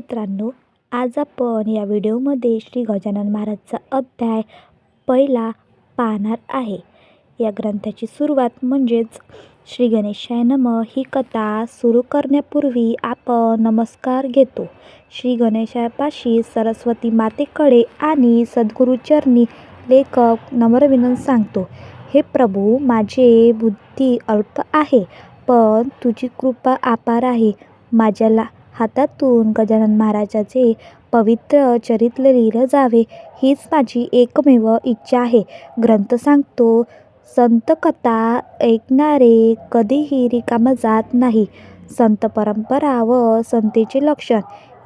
मित्रांनो आज आपण या व्हिडिओमध्ये श्री गजानन महाराजचा अध्याय पहिला पाहणार आहे. या ग्रंथाची सुरुवात म्हणजेच श्री गणेशाय नम ही कथा सुरू करण्यापूर्वी आपण नमस्कार घेतो. श्री गणेशापाशी सरस्वती मातेकडे आणि सद्गुरूचरणी लेखक नम्रविनंत सांगतो हे प्रभू माझे बुद्धी अल्प आहे पण तुझी कृपा अपार आहे. माझ्याला हातातून गजानन महाराजाचे पवित्र चरित्र लिहिलं जावे हीच माझी एकमेव इच्छा आहे. ग्रंथ सांगतो संत कथा ऐकणारे कधीही रिकामं जात नाही. संत परंपरा व संतेचे लक्षण.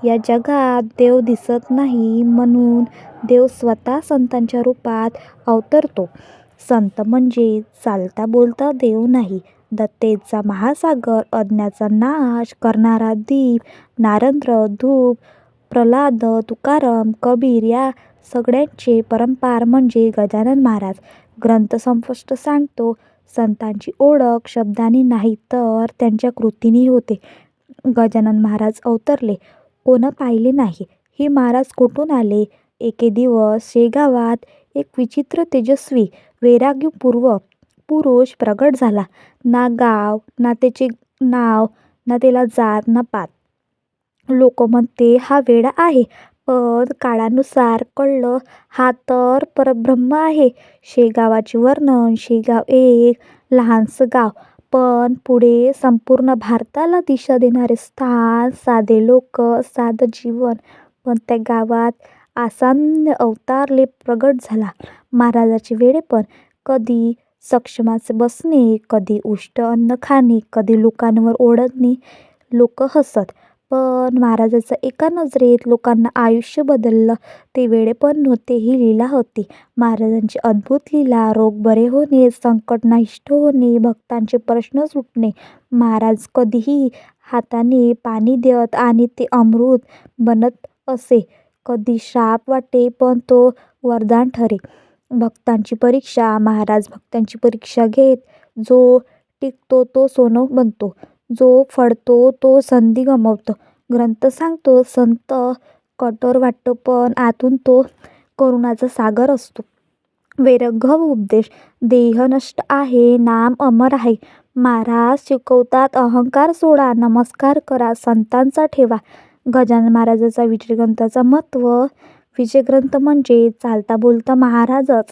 या जगात देव दिसत नाही म्हणून देव स्वतः संतांच्या रूपात अवतरतो. संत म्हणजे चालता बोलता देव नाही. दत्तेचा महासागर अज्ञाचा नाश करणारा दीप नारंद्र धूप प्रल्हाद तुकाराम कबीर या सगळ्यांचे परंपार म्हणजे गजानन महाराज. ग्रंथ संस्पष्ट सांगतो संतांची ओळख शब्दांनी नाही तर त्यांच्या कृतीने होते. गजानन महाराज अवतरले कोण पाहिले नाही. हे महाराज कुठून आले? एके दिवस शेगावात एक विचित्र तेजस्वी वैराग्यपूर्व पुरुष प्रगट झाला. ना गाव ना त्याचे नाव ना त्याला जात ना पात. लोक म्हणते हा वेडा आहे. पण काळानुसार कळलं हा तर परब्रह्म आहे. शेगावाचे वर्णन शेगाव एक लहानसं गाव. पण पुढे संपूर्ण भारताला दिशा देणारे स्थान साधे लोक साधं जीवन. पण त्या गावात आसान्य अवतारले प्रगट झाला. महाराजाचे वेडेपण कधी सक्षमाचे बसणे कधी उष्ट अन्न खाणे कधी लोकांवर ओढणे. लोक हसत पण महाराजाचं एका नजरेत लोकांना आयुष्य बदललं. ते वेडेपण नव्हते ही लीला होती. महाराजांची अद्भुत लीला रोग बरे होणे संकट नाहिष्ट होणे भक्तांचे प्रश्न सुटणे. महाराज कधीही हाताने पाणी देत आणि ते अमृत बनत असे. कधी शाप वाटे पण तो वरदान ठरे. भक्तांची परीक्षा महाराज भक्तांची परीक्षा घेत जो टिकतो तो सोनं बनतो जो फडतो तो संधी गमावतो. ग्रंथ सांगतो संत कठोर वाटतो पण आतून तो करुणाचा सागर असतो. वैराग्य उपदेश देह नष्ट आहे नाम अमर आहे. महाराज शिकवतात अहंकार सोडा नमस्कार करा संतांचा ठेवा. गजानन महाराजाचा विजयग्रंथाचा महत्त्व विजयग्रंथ म्हणजे चालता बोलता महाराजच.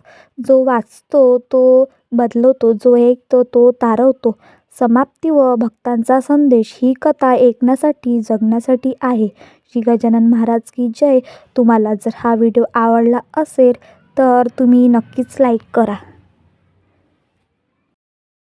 जो वाचतो तो बदलवतो जो ऐकतो तो तारवतो. समाप्ती व भक्तांचा संदेश ही कथा ऐकण्यासाठी जगण्यासाठी आहे. श्री गजानन महाराज की जय. तुम्हाला जर हा व्हिडिओ आवडला असेल तर तुम्ही नक्कीच लाईक करा.